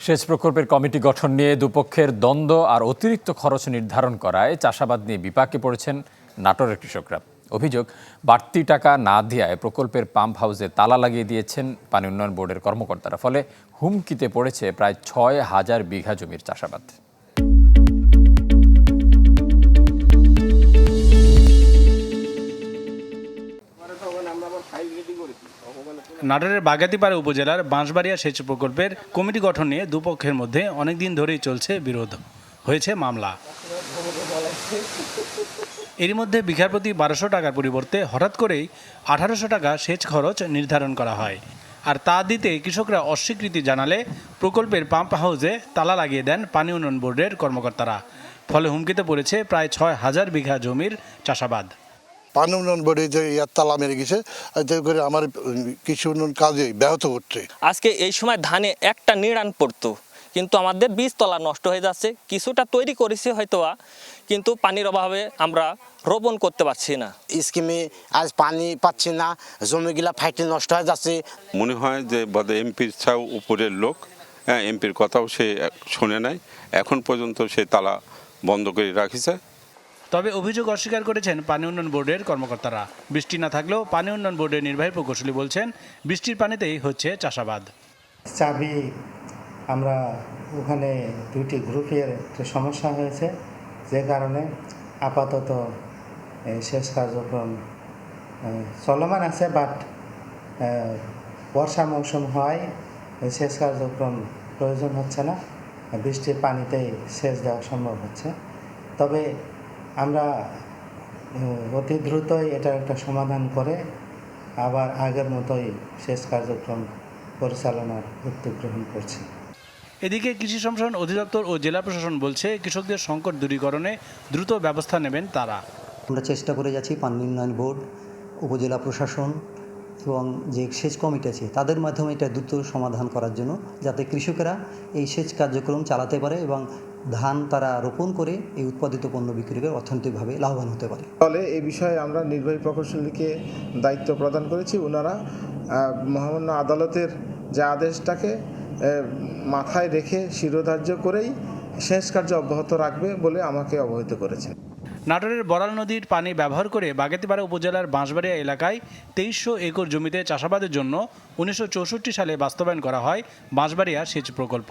সেচ প্রকল্পের কমিটি গঠন নিয়ে দুপক্ষের দ্বন্দ্ব আর অতিরিক্ত খরচ নির্ধারণ করায় চাষাবাদ নিয়ে বিপাকে পড়েছেন নাটোরের কৃষকরা। অভিযোগ, বাড়তি টাকা না দেওয়ায় প্রকল্পের পাম্প হাউসে তালা লাগিয়ে দিয়েছেন পানি উন্নয়ন বোর্ডের কর্মকর্তারা। ফলে হুমকিতে পড়েছে প্রায় ছয় হাজার বিঘা জমির চাষাবাদ। নাটোরের বাগাতিপাড়া উপজেলার বাঁশবাড়িয়া সেচ প্রকল্পের কমিটি গঠন নিয়ে দুপক্ষের মধ্যে অনেকদিন ধরেই চলছে বিরোধ। হয়েছে মামলা। এরই মধ্যে বিঘার প্রতি বারোশো টাকার পরিবর্তে হঠাৎ করেই আঠারোশো টাকা সেচ খরচ নির্ধারণ করা হয়। আর তা দিতে কৃষকরা অস্বীকৃতি জানালে প্রকল্পের পাম্প হাউসে তালা লাগিয়ে দেন পানি উন্নয়ন বোর্ডের কর্মকর্তারা। ফলে হুমকিতে পড়েছে প্রায় ছয় হাজার বিঘা জমির চাষাবাদ। পানি উন্নয়ন বোর্ডে যে ইয়ার তালা মেরে গেছে এতে করে আমার কৃষি উন্নয়ন কাজে ব্যাহত করছে আজকে এই সময় ধানে একটা নিড়ান পড়তো কিন্তু আমাদের বীজতলা নষ্ট হয়ে যাচ্ছে কিছুটা তৈরি করেছি হয়তো কিন্তু পানির অভাবে আমরা রোপণ করতে পারছি না। স্কিমে আজ পানি পাচ্ছি না জমিগুলা ফাইটে নষ্ট হয়ে যাচ্ছে। মনে হয় যে বোধ এমপির ছাও উপরের লোক হ্যাঁ এমপির কথাও সে শোনে নাই। এখন পর্যন্ত সে তালা বন্ধ করে রাখিছে। তবে অভিযোগ অস্বীকার করেছেন পানি উন্নয়ন বোর্ডের কর্মকর্তারা। বৃষ্টি না থাকলেও পানি উন্নয়ন বোর্ডের নির্বাহী প্রকৌশলী বলছেন, বৃষ্টির পানিতেই হচ্ছে চাষাবাদ। চাবি, আমরা ওখানে দুইটি গ্রুপের সমস্যা হয়েছে, যে কারণে আপাতত শেষ কার্যক্রম চলমান আছে, বাট বর্ষা মৌসুম হয় শেষ কার্যক্রম প্রয়োজন হচ্ছে না, বৃষ্টির পানিতেই সেচ দেওয়া সম্ভব হচ্ছে। তবে আমরা অতি দ্রুতই এটার একটা সমাধান করে আবার আগের মতোই শেষ কার্যক্রম পরিচালনার উদ্যোগ গ্রহণ করছি। এদিকে কৃষি সম্প্রসারণ অধিদপ্তর ও জেলা প্রশাসন বলছে কৃষকদের সংকট দূরীকরণে দ্রুত ব্যবস্থা নেবেন তারা। আমরা চেষ্টা করে যাচ্ছি পানি উন্নয়ন বোর্ড উপজেলা প্রশাসন এবং যে সেচ কমিটি আছে তাদের মাধ্যমে এটা দ্রুত সমাধান করার জন্য যাতে কৃষকেরা এই সেচ কার্যক্রম চালাতে পারে এবং ধান তারা রোপণ করে এই উৎপাদিত পণ্য বিক্রি করে অর্থনৈতিকভাবে লাভবান হতে পারে। ফলে এই বিষয়ে আমরা নির্বাহী প্রকৌশলীকে দায়িত্ব প্রদান করেছি। ওনারা মহামান্য আদালতের যে আদেশটাকে মাথায় রেখে শিরোধার্য করেই শেষ কার্য অব্যাহত রাখবে বলে আমাকে অবহিত করেছেন। নাটোরের বরাল নদীর পানি ব্যবহার করে বাগেতিপাড়া উপজেলার বাঁশবাড়িয়া এলাকায় তেইশশো একর জমিতে চাষাবাদের জন্য উনিশশো চৌষট্টি সালে বাস্তবায়ন করা হয় বাঁশবাড়িয়া সেচ প্রকল্প।